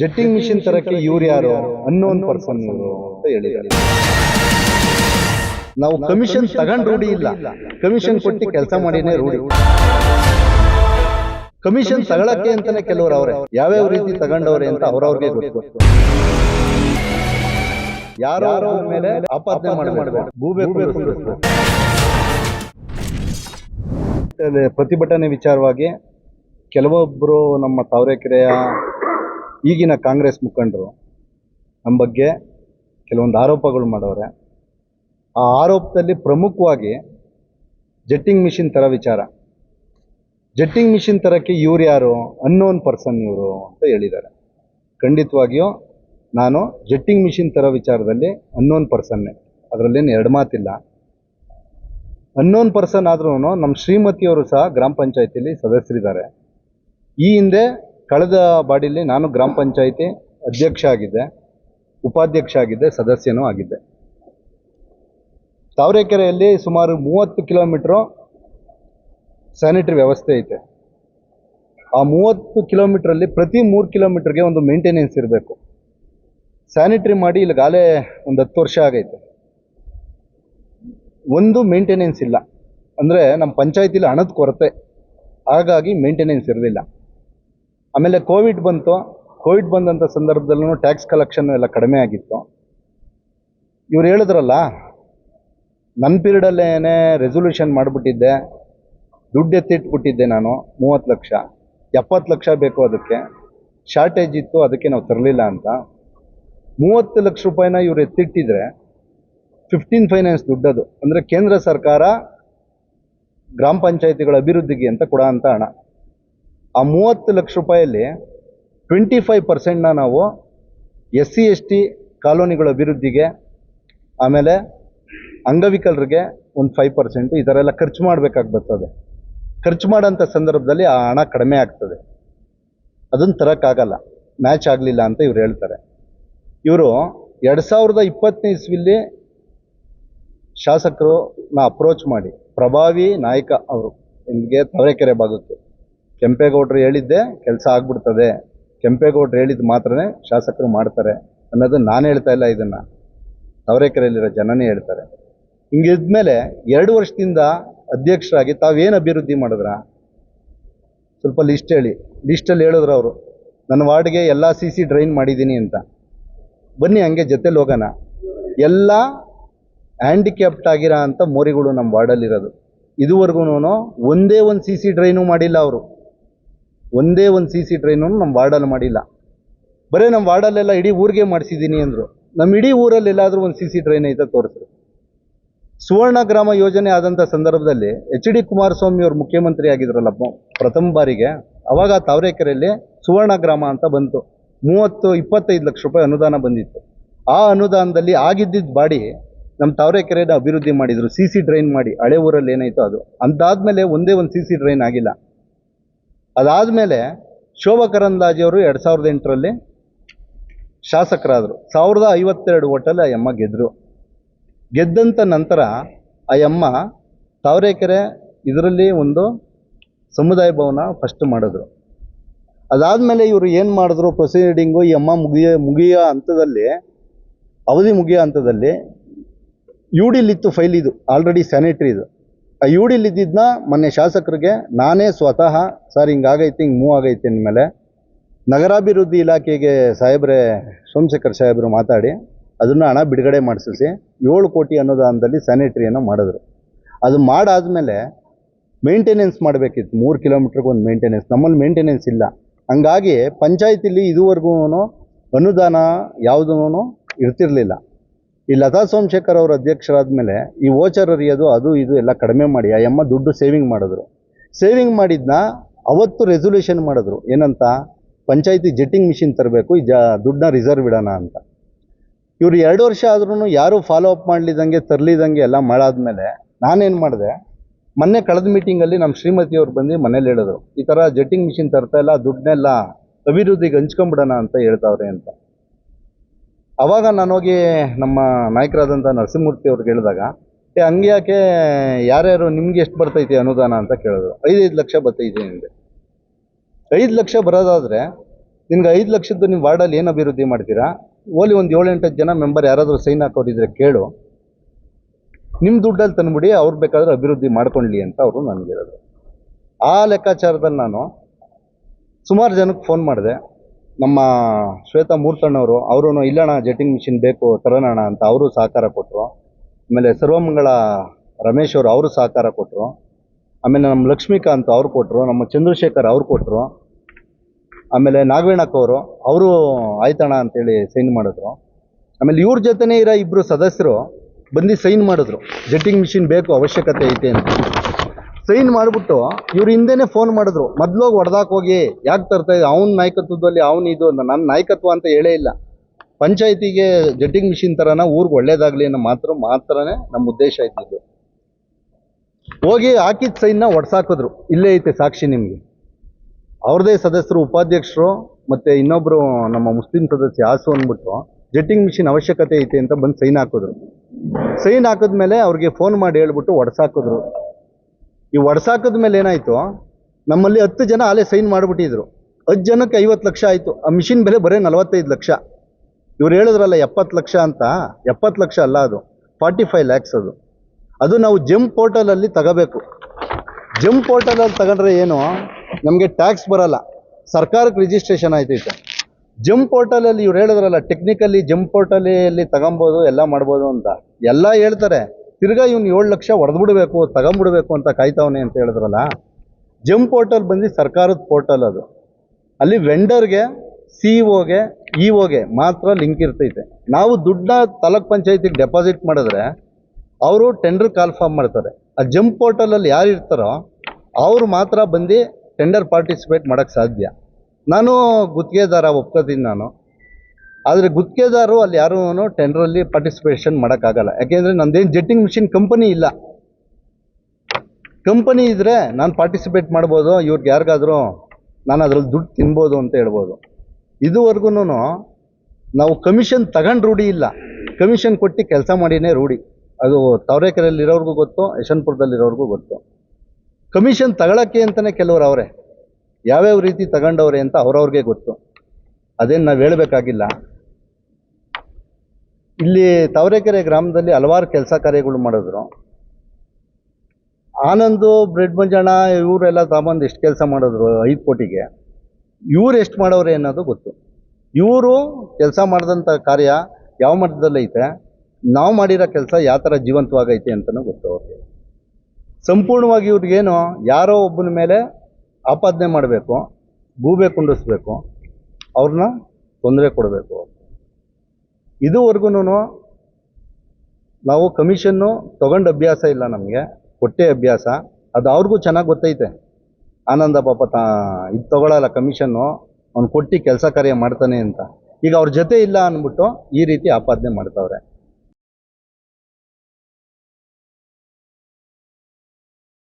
Jetting machine ತರಕ್ಕೆ ಇವ್ರು ಯಾರು? ಅನ್ನೋನ್ ಪರ್ಸನ್ ಇವರು ಅಂತ ಹೇಳಿದ್ದಾರೆ. ನಾವು ಕಮಿಷನ್ ತಗೊಂಡ್ ರೂಢಿ ಇಲ್ಲ. ಕಮಿಷನ್ ಕೊಟ್ಟು ಕೆಲಸ ಮಾಡಿನೇ ರೂಢಿ. ಕಮಿಷನ್ ತಗೊಳಕ್ಕೆ ಅಂತಾನೆ ಕೆಲವರು ಅವರೇ. ಯಾವ್ಯಾವ ರೀತಿ ತಗೊಂಡವ್ರೆ ಅಂತ ಅವ್ರವ್ರಿಗೆ ಗೊತ್ತು. ಯಾರು ಮೇಲೆ ಆಪಾದನೆ ಮಾಡಬೇಕು. ಗೂಬೆ ಪ್ರತಿಭಟನೆ ವಿಚಾರವಾಗಿ ಕೆಲವೊಬ್ಬರು ನಮ್ಮ ತಾವರೆಕೆರೆಯ ಈಗಿನ ಕಾಂಗ್ರೆಸ್ ಮುಖಂಡರು ನಮ್ಮ ಬಗ್ಗೆ ಕೆಲವೊಂದು ಆರೋಪಗಳು ಮಾಡವ್ರೆ ಆ ಆರೋಪದಲ್ಲಿ ಪ್ರಮುಖವಾಗಿ ಜೆಟ್ಟಿಂಗ್ ಮಿಷಿನ್ ಥರ ವಿಚಾರ. ಜೆಟ್ಟಿಂಗ್ ಮಿಷಿನ್ ತರಕ್ಕೆ ಇವ್ರು ಯಾರು? ಅನ್ನೋನ್ ಪರ್ಸನ್ ಇವರು ಅಂತ ಹೇಳಿದ್ದಾರೆ. ಖಂಡಿತವಾಗಿಯೂ ನಾನು ಜೆಟ್ಟಿಂಗ್ ಮಿಷಿನ್ ಥರ ವಿಚಾರದಲ್ಲಿ ಅನ್ನೋನ್ ಪರ್ಸನ್ನೇ ಅದರಲ್ಲೇನು ಎರಡು ಮಾತಿಲ್ಲ. ಅನ್ನೋನ್ ಪರ್ಸನ್ ಆದ್ರೂ ನಮ್ಮ ಶ್ರೀಮತಿಯವರು ಸಹ ಗ್ರಾಮ ಪಂಚಾಯತಿಲಿ ಸದಸ್ಯರಿದ್ದಾರೆ. ಈ ಹಿಂದೆ ಕಳೆದ ಬಾಡಿಲಿ ನಾನು ಗ್ರಾಮ ಪಂಚಾಯಿತಿ ಅಧ್ಯಕ್ಷ ಆಗಿದ್ದೆ ಉಪಾಧ್ಯಕ್ಷ ಆಗಿದ್ದೆ ಸದಸ್ಯನೂ ಆಗಿದ್ದೆ. ತಾವರೆಕೆರೆಯಲ್ಲಿ ಸುಮಾರು ಮೂವತ್ತು ಕಿಲೋಮೀಟ್ರು ಸ್ಯಾನಿಟರಿ ವ್ಯವಸ್ಥೆ ಐತೆ. ಆ ಮೂವತ್ತು ಕಿಲೋಮೀಟ್ರಲ್ಲಿ ಪ್ರತಿ ಮೂರು ಕಿಲೋಮೀಟ್ರಿಗೆ ಒಂದು ಮೇಂಟೆನೆನ್ಸ್ ಇರಬೇಕು. ಸ್ಯಾನಿಟ್ರಿ ಮಾಡಿ ಇಲ್ಲಿ ಗಾಲೆ ಒಂದು ಹತ್ತು ವರ್ಷ ಆಗೈತೆ. ಒಂದು ಮೇಂಟೆನೆನ್ಸ್ ಇಲ್ಲ. ಅಂದರೆ ನಮ್ಮ ಪಂಚಾಯತಿಲಿ ಹಣದ ಕೊರತೆ. ಹಾಗಾಗಿ ಮೇಂಟೆನೆನ್ಸ್ ಇರಲಿಲ್ಲ. ಆಮೇಲೆ ಕೋವಿಡ್ ಬಂತು. ಕೋವಿಡ್ ಬಂದಂಥ ಸಂದರ್ಭದಲ್ಲೂ ಟ್ಯಾಕ್ಸ್ ಕಲೆಕ್ಷನ್ ಎಲ್ಲ ಕಡಿಮೆ ಆಗಿತ್ತು. ಇವ್ರು ಹೇಳಿದ್ರಲ್ಲ ನನ್ನ ಪೀರಿಯಡಲ್ಲೇ ರೆಸೊಲ್ಯೂಷನ್ ಮಾಡಿಬಿಟ್ಟಿದ್ದೆ, ದುಡ್ಡು ಎತ್ತಿಟ್ಬಿಟ್ಟಿದ್ದೆ ನಾನು, ಮೂವತ್ತು ಲಕ್ಷ. ಎಪ್ಪತ್ತು ಲಕ್ಷ ಬೇಕು ಅದಕ್ಕೆ. ಶಾರ್ಟೇಜ್ ಇತ್ತು, ಅದಕ್ಕೆ ನಾವು ತರಲಿಲ್ಲ ಅಂತ. ಮೂವತ್ತು ಲಕ್ಷ ರೂಪಾಯಿನ ಇವ್ರು ಎತ್ತಿಟ್ಟಿದ್ರೆ ಫಿಫ್ಟೀನ್ ಫೈನಾನ್ಸ್ ದುಡ್ಡದು ಅಂದರೆ ಕೇಂದ್ರ ಸರ್ಕಾರ ಗ್ರಾಮ ಪಂಚಾಯತಿಗಳ ಅಭಿವೃದ್ಧಿಗೆ ಅಂತ ಕೊಡೋ ಅಂತ ಹಣ. ಆ ಮೂವತ್ತು ಲಕ್ಷ ರೂಪಾಯಲ್ಲಿ ಟ್ವೆಂಟಿ ಫೈವ್ ಪರ್ಸೆಂಟ್ನ ನಾವು ಎಸ್ ಸಿ, ಎಸ್ ಟಿ ಕಾಲೋನಿಗಳ ಅಭಿವೃದ್ಧಿಗೆ, ಆಮೇಲೆ ಅಂಗವಿಕಲರಿಗೆ ಒಂದು ಫೈವ್ ಪರ್ಸೆಂಟು ಈ ಥರ ಎಲ್ಲ ಖರ್ಚು ಮಾಡಬೇಕಾಗಿ ಬರ್ತದೆ ಖರ್ಚು ಮಾಡೋಂಥ ಸಂದರ್ಭದಲ್ಲಿ ಆ ಹಣ ಕಡಿಮೆ ಆಗ್ತದೆ. ಅದನ್ನು ತರೋಕ್ಕಾಗಲ್ಲ. ಮ್ಯಾಚ್ ಆಗಲಿಲ್ಲ ಅಂತ ಇವ್ರು ಹೇಳ್ತಾರೆ. ಇವರು ಎರಡು ಸಾವಿರದ ಇಪ್ಪತ್ತನೇ ಇಸ್ವಿಲಿ ನಾ ಅಪ್ರೋಚ್ ಮಾಡಿ, ಪ್ರಭಾವಿ ನಾಯಕ ಅವರು ಇಲ್ಲಿಗೆ ತವರೆಕೆರೆ ಭಾಗಕ್ಕೆ. ಕೆಂಪೇಗೌಡರು ಹೇಳಿದ್ದೆ ಕೆಲಸ ಆಗ್ಬಿಡ್ತದೆ. ಕೆಂಪೇಗೌಡರು ಹೇಳಿದ್ದು ಮಾತ್ರನೇ ಶಾಸಕರು ಮಾಡ್ತಾರೆ ಅನ್ನೋದು ನಾನು ಹೇಳ್ತಾ ಇಲ್ಲ ಇದನ್ನು. ತವರೆಕೆರೆಯಲ್ಲಿರೋ ಜನನೇ ಹೇಳ್ತಾರೆ. ಹಿಂಗಿದ್ಮೇಲೆ ಎರಡು ವರ್ಷದಿಂದ ಅಧ್ಯಕ್ಷರಾಗಿ ತಾವೇನು ಅಭಿವೃದ್ಧಿ ಮಾಡಿದ್ರ? ಸ್ವಲ್ಪ ಲಿಸ್ಟ್ ಹೇಳಿ. ಲಿಸ್ಟಲ್ಲಿ ಹೇಳಿದ್ರು ಅವರು. ನನ್ನ ವಾರ್ಡ್ಗೆ ಎಲ್ಲ ಸಿ ಸಿ ಡ್ರೈನ್ ಮಾಡಿದ್ದೀನಿ ಅಂತ. ಬನ್ನಿ ಹಂಗೆ ಜೊತೆಲಿ ಹೋಗೋಣ. ಎಲ್ಲ ಹ್ಯಾಂಡಿಕ್ಯಾಪ್ಟ್ ಆಗಿರೋ ಅಂಥ ಮೋರಿಗಳು ನಮ್ಮ ವಾರ್ಡಲ್ಲಿರೋದು. ಇದುವರೆಗೂ ಒಂದೇ ಒಂದು ಸಿ ಸಿ ಡ್ರೈನು ಮಾಡಿಲ್ಲ ಅವರು. ಒಂದೇ ಒಂದು ಸಿ ಸಿ ಟ್ರೈನನ್ನು ನಮ್ಮ ವಾರ್ಡಲ್ಲಿ ಮಾಡಿಲ್ಲ. ಬರೀ ನಮ್ಮ ವಾರ್ಡಲ್ಲೆಲ್ಲ ಇಡೀ ಊರಿಗೆ ಮಾಡಿಸಿದ್ದೀನಿ ಅಂದರು. ನಮ್ಮ ಇಡೀ ಊರಲ್ಲಿ ಎಲ್ಲಾದರೂ ಒಂದು ಸಿ ಸಿ ಟ್ರೈನ್ ಐತೆ ತೋರಿಸ್ರು. ಸುವರ್ಣ ಗ್ರಾಮ ಯೋಜನೆ ಆದಂಥ ಸಂದರ್ಭದಲ್ಲಿ ಎಚ್ ಡಿ ಕುಮಾರಸ್ವಾಮಿ ಅವರು ಮುಖ್ಯಮಂತ್ರಿ ಆಗಿದ್ರಲ್ಲ ಪ್ರಥಮ ಬಾರಿಗೆ, ಅವಾಗ ತಾವರೆಕೆರೆಯಲ್ಲಿ ಸುವರ್ಣ ಗ್ರಾಮ ಅಂತ ಬಂತು. ಮೂವತ್ತು, ಇಪ್ಪತ್ತೈದು ಲಕ್ಷ ರೂಪಾಯಿ ಅನುದಾನ ಬಂದಿತ್ತು. ಆ ಅನುದಾನದಲ್ಲಿ ಆಗಿದ್ದಿದ್ದ ಬಾಡಿ ನಮ್ಮ ತಾವರೆಕೆರೆನ ಅಭಿವೃದ್ಧಿ ಮಾಡಿದರು. ಸಿ ಸಿ ಡ್ರೈನ್ ಮಾಡಿ ಹಳೆ ಊರಲ್ಲಿ ಏನಾಯಿತು ಅದು. ಅಂತಾದ್ಮೇಲೆ ಒಂದೇ ಒಂದು ಸಿ ಸಿ ಡ್ರೈನ್ ಆಗಿಲ್ಲ. ಅದಾದಮೇಲೆ ಶೋಭಾ ಕರಂದ್ಲಾಜೆಯವರು ಎರಡು ಸಾವಿರದ ಎಂಟರಲ್ಲಿ ಶಾಸಕರಾದರು. ಸಾವಿರದ ಐವತ್ತೆರಡು ಓಟಲ್ಲಿ ಆ ಯಮ್ಮ ಗೆದ್ದರು ಗೆದ್ದಂಥ ನಂತರ ಆ ಯಮ್ಮ ತಾವರೆಕೆರೆ ಇದರಲ್ಲಿ ಒಂದು ಸಮುದಾಯ ಭವನ ಫಸ್ಟ್ ಮಾಡಿದ್ರು. ಅದಾದಮೇಲೆ ಇವರು ಏನು ಮಾಡಿದ್ರು? ಪ್ರೊಸೀಡಿಂಗು ಈ ಅಮ್ಮ ಮುಗಿಯ, ಮುಗಿಯೋ ಹಂತದಲ್ಲಿ, ಅವಧಿ ಮುಗಿಯೋ ಹಂತದಲ್ಲಿ ಯು ಡಿಲಿತ್ತು ಫೈಲ್ ಇದು ಆಲ್ರೆಡಿ ಸ್ಯಾನಿಟ್ರಿ ಇದು. ಯು ಇದ್ದಿದ್ನ ಮೊನ್ನೆ ಶಾಸಕರಿಗೆ ನಾನೇ ಸ್ವತಃ, ಸರ್, ಹಿಂಗಾಗೈತಿ, ಹಿಂಗೆ ಮೂವ್ ಆಗೈತೆ ಅಂದಮೇಲೆ ನಗರಾಭಿವೃದ್ಧಿ ಇಲಾಖೆಗೆ ಸಾಹೇಬ್ರೆ, ಸೋಮಶೇಖರ್ ಸಾಹೇಬರು ಮಾತಾಡಿ, ಅದನ್ನು ಹಣ ಬಿಡುಗಡೆ ಮಾಡಿಸಿ ಏಳು ಕೋಟಿ ಅನುದಾನದಲ್ಲಿ ಸ್ಯಾನಿಟ್ರಿಯನ್ನು ಮಾಡಿದ್ರು. ಅದು ಮಾಡಾದಮೇಲೆ ಮೇಂಟೆನೆನ್ಸ್ ಮಾಡಬೇಕಿತ್ತು. ಮೂರು ಕಿಲೋಮೀಟ್ರಿಗೆ ಒಂದು ಮೇಂಟೆನೆನ್ಸ್ ನಮ್ಮಲ್ಲಿ ಮೇಂಟೆನೆನ್ಸ್ ಇಲ್ಲ. ಹಂಗಾಗಿ ಪಂಚಾಯತಿಲಿ ಇದುವರೆಗೂ ಅನುದಾನ ಯಾವುದೂ ಇರ್ತಿರ್ಲಿಲ್ಲ. ಈ ಲತಾ ಸೋಮಶೇಖರ್ ಅವರು ಅಧ್ಯಕ್ಷರಾದ ಮೇಲೆ ಈ ಓಚರ್ ಅರಿಯೋದು ಅದು ಇದು ಎಲ್ಲ ಕಡಿಮೆ ಮಾಡಿ, ಆ ಎಮ್ಮ ದುಡ್ಡು ಸೇವಿಂಗ್ ಮಾಡಿದ್ರು. ಸೇವಿಂಗ್ ಮಾಡಿದ್ನ ಅವತ್ತು ರೆಸೊಲ್ಯೂಷನ್ ಮಾಡಿದ್ರು. ಏನಂತ? ಪಂಚಾಯತಿ ಜೆಟ್ಟಿಂಗ್ ಮಿಷಿನ್ ತರಬೇಕು, ಈ ಜ ದುಡ್ಡನ್ನ ರಿಸರ್ವ್ ಇಡೋಣ ಅಂತ. ಇವರು ಎರಡು ವರ್ಷ ಆದ್ರೂ ಯಾರೂ ಫಾಲೋ ಅಪ್ ಮಾಡಲಿದಂಗೆ, ತರಲಿದಂಗೆ ಎಲ್ಲ ಮಾಡಾದ್ಮೇಲೆ ನಾನೇನು ಮಾಡಿದೆ, ಮೊನ್ನೆ ಕಳೆದ ಮೀಟಿಂಗಲ್ಲಿ ನಮ್ಮ ಶ್ರೀಮತಿಯವ್ರು ಬಂದು ಮನೇಲಿ ಹೇಳಿದ್ರು, ಈ ಥರ ಜೆಟ್ಟಿಂಗ್ ಮಿಷಿನ್ ತರ್ತಾ ಇಲ್ಲ, ದುಡ್ಡನ್ನೆಲ್ಲ ಅಭಿವೃದ್ಧಿಗೆ ಹಂಚ್ಕೊಂಬಿಡೋಣ ಅಂತ ಹೇಳ್ತಾವ್ರೆ ಅಂತ. ಅವಾಗ ನಾನು ಹೋಗಿ ನಮ್ಮ ನಾಯಕರಾದಂಥ ನರಸಿಂಹಮೂರ್ತಿ ಅವ್ರಿಗೆ ಹೇಳಿದಾಗ, ಏ, ಹಂಗೆ ಯಾಕೆ ಯಾರ್ಯಾರು ನಿಮ್ಗೆ ಎಷ್ಟು ಬರ್ತೈತಿ ಅನುದಾನ ಅಂತ ಕೇಳಿದ್ರು. ಐದೈದು ಲಕ್ಷ ಬರ್ತೈತಿ ನಿಮಗೆ ಐದು ಲಕ್ಷ ಬರೋದಾದರೆ ನಿಮ್ಗೆ ಐದು ಲಕ್ಷದ್ದು ನಿಮ್ಮ ವಾರ್ಡಲ್ಲಿ ಏನು ಅಭಿವೃದ್ಧಿ ಮಾಡ್ತೀರಾ? ಓಲಿ ಒಂದು ಏಳೆಂಟು ಜನ ಮೆಂಬರ್ ಯಾರಾದರೂ ಸೈನ್ ಹಾಕೋರಿದ್ರೆ ಕೇಳು. ನಿಮ್ಮ ದುಡ್ಡಲ್ಲಿ ತಂದುಬಿಡಿ, ಅವ್ರು ಬೇಕಾದ್ರೆ ಅಭಿವೃದ್ಧಿ ಮಾಡ್ಕೊಳ್ಳಿ ಅಂತ ಅವರು ನನಗೆ ಹೇಳಿದ್ರು. ಆ ಲೆಕ್ಕಾಚಾರದಲ್ಲಿ ನಾನು ಸುಮಾರು ಜನಕ್ಕೆ ಫೋನ್ ಮಾಡಿದೆ. ನಮ್ಮ ಶ್ವೇತಾ ಮೂರ್ತಣ್ಣವರು ಅವರು ಇಲ್ಲಣ್ಣ ಜೆಟ್ಟಿಂಗ್ ಮಿಷಿನ್ ಬೇಕು ತರೋಣ ಅಂತ ಅವರು ಸಹಕಾರ ಕೊಟ್ಟರು ಆಮೇಲೆ ಸರ್ವಮಂಗಳ ರಮೇಶ್ ಅವರು ಅವರು ಸಹಕಾರ ಕೊಟ್ಟರು ಆಮೇಲೆ ನಮ್ಮ ಲಕ್ಷ್ಮೀಕಾಂತ್ ಅವ್ರು ಕೊಟ್ಟರು ನಮ್ಮ ಚಂದ್ರಶೇಖರ್ ಅವ್ರು ಕೊಟ್ಟರು ಆಮೇಲೆ ನಾಗವೇಣಕ್ ಅವರು ಅವರು ಆಯ್ತಣ್ಣ ಅಂತೇಳಿ ಸೈನ್ ಮಾಡಿದ್ರು. ಆಮೇಲೆ ಇವ್ರ ಜೊತೆನೇ ಇರೋ ಇಬ್ಬರು ಸದಸ್ಯರು ಬಂದು ಸೈನ್ ಮಾಡಿದ್ರು. ಜೆಟ್ಟಿಂಗ್ ಮಿಷಿನ್ ಬೇಕು ಅವಶ್ಯಕತೆ ಐತೆ ಅಂತ. ಸೈನ್ ಮಾಡಿಬಿಟ್ಟು ಇವ್ರ ಹಿಂದೆನೆ ಫೋನ್ ಮಾಡಿದ್ರು. ಮೊದ್ಲೋಗಿ ಹೊಡೆದಾಕ್ ಹೋಗಿ, ಯಾಕೆ ತರ್ತಾ ಇದ್ದ? ಅವ್ನ ನಾಯಕತ್ವದಲ್ಲಿ ಅವ್ನು ಇದು ಅಂತ ನನ್ನ ನಾಯಕತ್ವ ಅಂತ ಹೇಳೇ ಇಲ್ಲ. ಪಂಚಾಯತಿಗೆ ಜೆಟ್ಟಿಂಗ್ ಮಿಷಿನ್ ಥರನ ಊರಿಗೆ ಒಳ್ಳೇದಾಗಲಿ ಅನ್ನೋ ಮಾತ್ರ ಮಾತ್ರನೇ ನಮ್ಮ ಉದ್ದೇಶ ಇದ್ದಿದ್ದು. ಹೋಗಿ ಹಾಕಿದ ಸೈನ್ನ ಒಡ್ಸಾಕಿದ್ರು. ಇಲ್ಲೇ ಐತೆ ಸಾಕ್ಷಿ ನಿಮಗೆ. ಅವ್ರದೇ ಸದಸ್ಯರು ಉಪಾಧ್ಯಕ್ಷರು, ಮತ್ತು ಇನ್ನೊಬ್ಬರು ನಮ್ಮ ಮುಸ್ಲಿಂ ಸದಸ್ಯ ಆಸು ಅಂದ್ಬಿಟ್ಟು ಜೆಟ್ಟಿಂಗ್ ಮಿಷಿನ್ ಅವಶ್ಯಕತೆ ಐತೆ ಅಂತ ಬಂದು ಸೈನ್ ಹಾಕಿದ್ರು. ಸೈನ್ ಹಾಕಿದ್ಮೇಲೆ ಅವ್ರಿಗೆ ಫೋನ್ ಮಾಡಿ ಹೇಳ್ಬಿಟ್ಟು ಒಡ್ಸಾಕಿದ್ರು. ಈ ಒಡ್ಸಾಕದ ಮೇಲೆ ಏನಾಯಿತು? ನಮ್ಮಲ್ಲಿ ಹತ್ತು ಜನ ಅಲ್ಲೇ ಸೈನ್ ಮಾಡಿಬಿಟ್ಟಿದ್ರು. ಹತ್ತು ಜನಕ್ಕೆ ಐವತ್ತು ಲಕ್ಷ ಆಯಿತು. ಆ ಮಿಷಿನ್ ಬೆಲೆ ಬರೀ ನಲವತ್ತೈದು ಲಕ್ಷ. ಇವ್ರು ಹೇಳಿದ್ರಲ್ಲ ಎಪ್ಪತ್ತು ಲಕ್ಷ ಅಂತ? ಎಪ್ಪತ್ತು ಲಕ್ಷ ಅಲ್ಲ ಅದು. ಫಾರ್ಟಿ ಫೈವ್ ಲ್ಯಾಕ್ಸ್ ಅದು. ಅದು ನಾವು ಜಮ್ ಪೋರ್ಟಲಲ್ಲಿ ತಗೋಬೇಕು. ಜಮ್ ಪೋರ್ಟಲಲ್ಲಿ ತಗೊಂಡ್ರೆ ಏನು? ನಮಗೆ ಟ್ಯಾಕ್ಸ್ ಬರಲ್ಲ. ಸರ್ಕಾರಕ್ಕೆ ರಿಜಿಸ್ಟ್ರೇಷನ್ ಆಯ್ತೈತೆ ಜಮ್ ಪೋರ್ಟಲಲ್ಲಿ ಇವ್ರು ಹೇಳಿದ್ರಲ್ಲ ಟೆಕ್ನಿಕಲಿ ಜಮ್ ಪೋರ್ಟಲಲ್ಲಿ ತಗೊಬೋದು, ಎಲ್ಲ ಮಾಡ್ಬೋದು ಅಂತ. ಎಲ್ಲ ಹೇಳ್ತಾರೆ. ತಿರ್ಗಾ ಇವ್ನು ಏಳು ಲಕ್ಷ ಹೊಡೆದ್ಬಿಡ್ಬೇಕು ತಗೊಂಬಿಡ್ಬೇಕು ಅಂತ ಕಾಯ್ತಾವನೆ ಅಂತ ಹೇಳಿದ್ರಲ್ಲ ಜಮ್ ಪೋರ್ಟಲ್ ಬಂದು ಸರ್ಕಾರದ ಪೋರ್ಟಲ್ ಅದು. ಅಲ್ಲಿ ವೆಂಡರ್ಗೆ ಸಿ ಓಗೆ ಇ ಓಗೆ ಮಾತ್ರ ಲಿಂಕ್ ಇರ್ತೈತೆ. ನಾವು ದುಡ್ಡನ್ನ ತಾಲೂಕ್ ಪಂಚಾಯತಿಗೆ ಡೆಪಾಸಿಟ್ ಮಾಡಿದ್ರೆ ಅವರು ಟೆಂಡರ್ ಕಾಲ್ ಫಾರ್ಮ್ ಮಾಡ್ತಾರೆ. ಆ ಜಂಪ್ ಪೋರ್ಟಲಲ್ಲಿ ಯಾರು ಇರ್ತಾರೋ ಅವ್ರು ಮಾತ್ರ ಬಂದು ಟೆಂಡರ್ ಪಾರ್ಟಿಸಿಪೇಟ್ ಮಾಡೋಕ್ಕೆ ಸಾಧ್ಯ. ನಾನು ಗುತ್ತಿಗೆದಾರ ಒಪ್ಕೋತೀನಿ ನಾನು. ಆದರೆ ಗುತ್ತಿಗೆದಾರರು ಅಲ್ಲಿ ಯಾರೂ ಟೆಂಡ್ರಲ್ಲಿ ಪಾರ್ಟಿಸಿಪೇಷನ್ ಮಾಡೋಕ್ಕಾಗಲ್ಲ. ಯಾಕೆಂದರೆ ನಂದೇನು ಜೆಟ್ಟಿಂಗ್ ಮಿಷಿನ್ ಕಂಪನಿ ಇಲ್ಲ. ಕಂಪನಿ ಇದ್ದರೆ ನಾನು ಪಾರ್ಟಿಸಿಪೇಟ್ ಮಾಡ್ಬೋದು, ಇವ್ರಿಗೆ ಯಾರಿಗಾದರೂ ನಾನು ಅದ್ರಲ್ಲಿ ದುಡ್ಡು ತಿನ್ಬೋದು ಅಂತ ಹೇಳ್ಬೋದು. ಇದುವರೆಗೂ ನಾವು ಕಮಿಷನ್ ತಗೊಂಡು ರೂಢಿ ಇಲ್ಲ. ಕಮಿಷನ್ ಕೊಟ್ಟು ಕೆಲಸ ಮಾಡಿನೇ ರೂಢಿ. ಅದು ತವರೇಕೆರೆಯಲ್ಲಿರೋರಿಗೂ ಗೊತ್ತು, ಯಶವಂತಪುರದಲ್ಲಿರೋರ್ಗೂ ಗೊತ್ತು. ಕಮಿಷನ್ ತಗೊಳಕ್ಕೆ ಅಂತಲೇ ಕೆಲವರು ಅವರೇ. ಯಾವ್ಯಾವ ರೀತಿ ತಗೊಂಡವ್ರೆ ಅಂತ ಅವ್ರವ್ರಿಗೆ ಗೊತ್ತು. ಅದೇನು ನಾವು ಹೇಳಬೇಕಾಗಿಲ್ಲ. ಇಲ್ಲಿ ತಾವರೆಕೆರೆ ಗ್ರಾಮದಲ್ಲಿ ಹಲವಾರು ಕೆಲಸ ಕಾರ್ಯಗಳು ಮಾಡಿದ್ರು. ಆನಂದು, ಬ್ರೆಡ್ ಮಂಜಣ್ಣ ಇವರೆಲ್ಲ ತಗೊಂಬಂದು ಎಷ್ಟು ಕೆಲಸ ಮಾಡಿದ್ರು ಐದು ಕೋಟಿಗೆ. ಇವ್ರು ಎಷ್ಟು ಮಾಡೋರೆ ಅನ್ನೋದು ಗೊತ್ತು. ಇವರು ಕೆಲಸ ಮಾಡಿದಂಥ ಕಾರ್ಯ ಯಾವ ಮಟ್ಟದಲ್ಲೈತೆ ನಾವು ಮಾಡಿರೋ ಕೆಲಸ ಯಾವ ಥರ ಜೀವಂತವಾಗೈತೆ ಅಂತಲೂ ಗೊತ್ತು ಅವ್ರಿಗೆ. ಸಂಪೂರ್ಣವಾಗಿ ಇವ್ರಿಗೇನು ಯಾರೋ ಒಬ್ಬನ ಮೇಲೆ ಆಪಾದನೆ ಮಾಡಬೇಕು, ಗೂಬೆ ಕುಂಡಿಸ್ಬೇಕು ಅವ್ರನ್ನ ತೊಂದರೆ ಕೊಡಬೇಕು. ಇದುವರೆಗೂ ನಾವು ಕಮಿಷನ್ನು ತಗೊಂಡು ಅಭ್ಯಾಸ ಇಲ್ಲ ನಮಗೆ ಕೊಟ್ಟೆ ಅಭ್ಯಾಸ, ಅದು ಅವ್ರಿಗೂ ಚೆನ್ನಾಗಿ ಗೊತ್ತೈತೆ. ಆನಂದ ಪಾಪ ತಾ, ಇದು ತಗೊಳ್ಳಲ್ಲ ಕಮಿಷನ್ನು, ಅವ್ನು ಕೊಟ್ಟು ಕೆಲಸ ಕಾರ್ಯ ಮಾಡ್ತಾನೆ ಅಂತ. ಈಗ ಅವ್ರ ಜೊತೆ ಇಲ್ಲ ಅಂದ್ಬಿಟ್ಟು ಈ ರೀತಿ ಆಪಾದನೆ ಮಾಡ್ತಾವ್ರೆ.